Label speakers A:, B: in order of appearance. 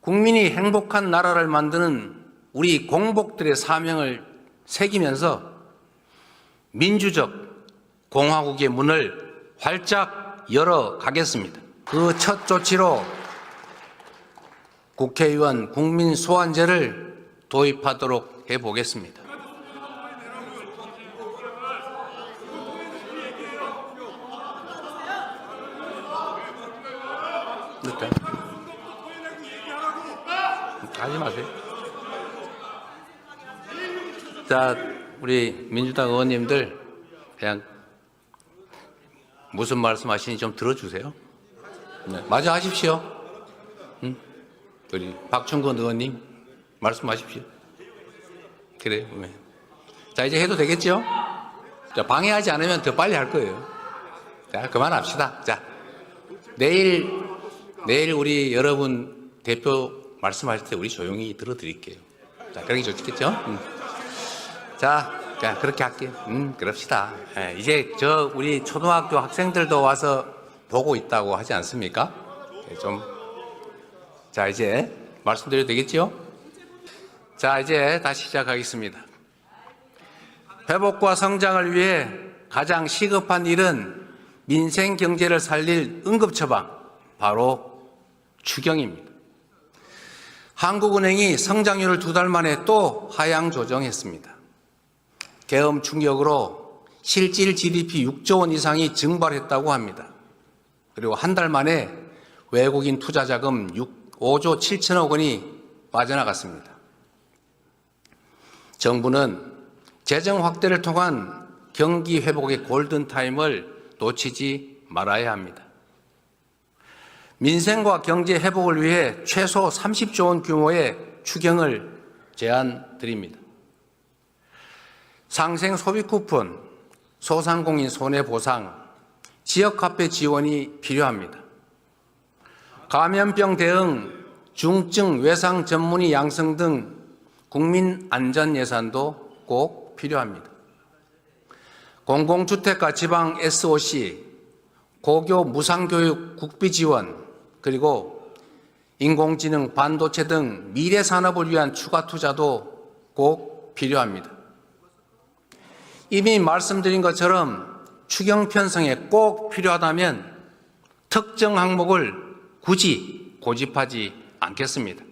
A: 국민이 행복한 나라를 만드는 우리 공복들의 사명을 새기면서 민주적 공화국의 문을 활짝 열어 가겠습니다. 그 첫 조치로 국회의원 국민 소환제를 도입하도록 해 보겠습니다. 일단 하지 마세요. 자, 우리 민주당 의원님들 그냥 무슨 말씀하시는지 좀 들어주세요. 네, 마저 하십시오. 응? 우리 박충건 의원님 말씀하십시오. 그래요. 네. 자, 이제 해도 되겠죠? 자, 방해하지 않으면 더 빨리 할 거예요. 자, 그만합시다. 자, 내일, 내일 우리 여러분 대표 말씀하실 때 우리 조용히 들어드릴게요. 자, 그러기 좋겠죠? 음. 자, 자, 그렇게 할게요. 음, 그럽시다. 예, 이제 저 우리 초등학교 학생들도 와서 보고 있다고 하지 않습니까? 예, 좀. 자, 이제 말씀드려도 되겠죠? 자, 이제 다시 시작하겠습니다. 회복과 성장을 위해 가장 시급한 일은 민생 경제를 살릴 응급 처방, 바로 추경입니다. 한국은행이 성장률을 두 달 만에 또 하향 조정했습니다. 계엄 충격으로 실질 GDP 6조 원 이상이 증발했다고 합니다. 그리고 한 달 만에 외국인 투자 자금 6, 5조 7천억 원이 빠져나갔습니다. 정부는 재정 확대를 통한 경기 회복의 골든타임을 놓치지 말아야 합니다. 민생과 경제 회복을 위해 최소 30조 원 규모의 추경을 제안 드립니다. 상생 소비 쿠폰, 소상공인 손해보상, 지역화폐 지원이 필요합니다. 감염병 대응, 중증 외상 전문의 양성 등 국민 안전 예산도 꼭 필요합니다. 공공주택과 지방 SOC, 고교 무상교육 국비 지원, 그리고 인공지능, 반도체 등 미래 산업을 위한 추가 투자도 꼭 필요합니다. 이미 말씀드린 것처럼 추경 편성에 꼭 필요하다면 특정 항목을 굳이 고집하지 않겠습니다.